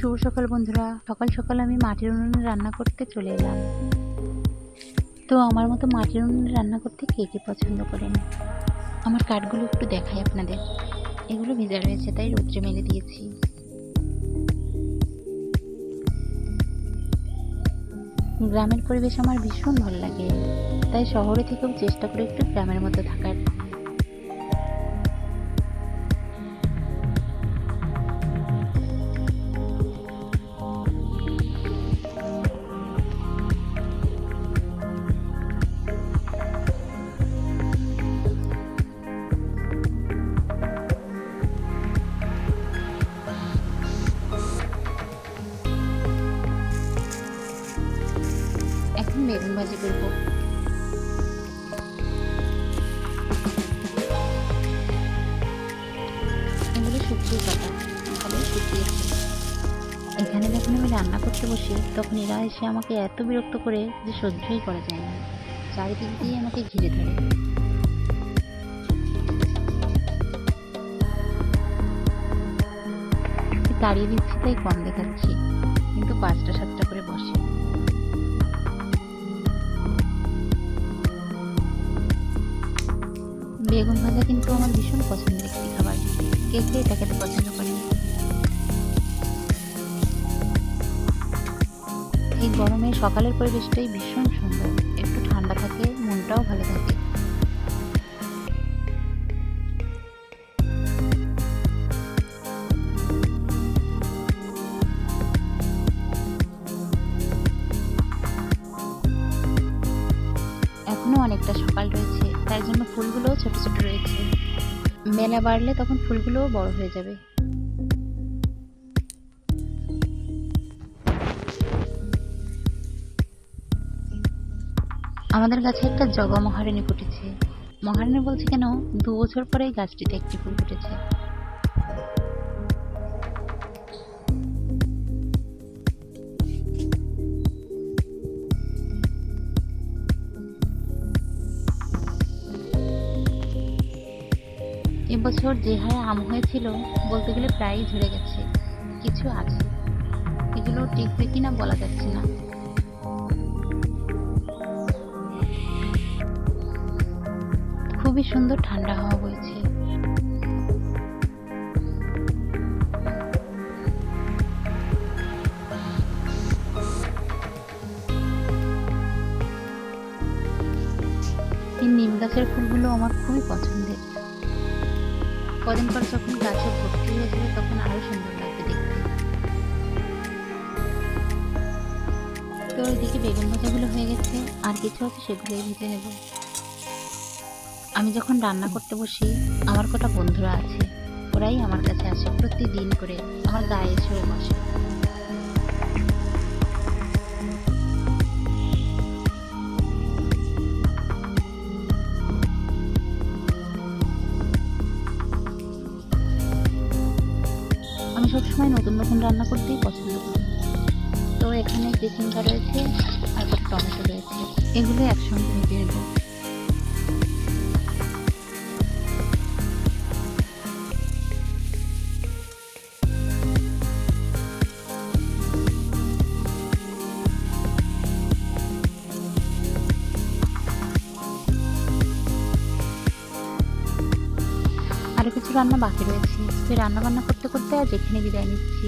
শুভ সকাল বন্ধুরা। সকাল সকাল আমি মাটির উনুনে রান্না করতে চলে এলাম। তো আমার মতো মাটির উনুনে রান্না করতে কে কে পছন্দ করেন? আমার কাঠগুলো একটু দেখাই আপনাদের। এগুলো ভেজা রয়েছে, তাই রৌদ্রে মেলে দিয়েছি। গ্রামের পরিবেশ আমার ভীষণ ভালো লাগে। তাই শহরে থেকেও চেষ্টা করি একটু গ্রামের মধ্যে থাকার বেগুন ভাজি করব। এগুলো শুকিয়ে শুকিয়েছে এখানে যখন আমি রান্না করতে বসি, তখন এরা এসে আমাকে এত বিরক্ত করে যে সহ্যই করা যায় না। চারিদিক দিয়ে আমাকে ঘিরে ধরে। তাড়িয়ে দিচ্ছি, তাই কম দেখাচ্ছি। কিন্তু পাঁচটা সাতটা করে বসে। বেগুন ভাজা কিন্তু আমার ভীষণ পছন্দের একটি খাবার। কে কে এটা খেতে পছন্দ করে? এই গরমে সকালের পরিবেশটাই ভীষণ সুন্দর। একটু ঠান্ডা থাকে, মনটাও ভালো থাকে। অনেকটা সকাল রয়েছে, তাই জন্য ফুলগুলোও ছোট ছোট রয়েছে। মেলা বাড়লে তখন ফুলগুলোও বড় হয়ে যাবে। আমাদের গাছে একটা জগা মহারানী ফুটেছে। মহারণী বলছে কেন, দু বছর পরেই গাছটিতে একটি ফুল ফুটেছে। এবছর যে হারে আম হয়েছিল বলতে গেলে প্রায়ই ঝরে গেছে। কিছু আছে। এগুলো টিকবে কিনা বলা যাচ্ছে না। খুবই সুন্দর ঠান্ডা হাওয়া বইছে। এই নিম গাছের ফুলগুলো আমার খুবই পছন্দের। কদিন পর যখন গাছে ভর্তি হয়ে যাবে, তখন আরও সুন্দর লাগবে দেখতে। তো ওইদিকে বেগুন ভাজাগুলো হয়ে গেছে, আর কিছু আছে সেগুলোই ভেজে নেব। আমি যখন রান্না করতে বসি, আমার কটা বন্ধুরা আছে, ওরাই আমার কাছে আসে প্রতিদিন করে, আমার গায়ে ছড়ে বসে। সবসময় নতুন নতুন রান্না করতেই পছন্দ করি। তো এখানে চিকেনটা রয়েছে আর টমেটো রয়েছে। এগুলো একসঙ্গে ভেজে নেব। আরও কিছু রান্না বাকি রয়েছে। তো রান্না বান্না করতে করতে আজ এখানে বিদায় নিচ্ছি।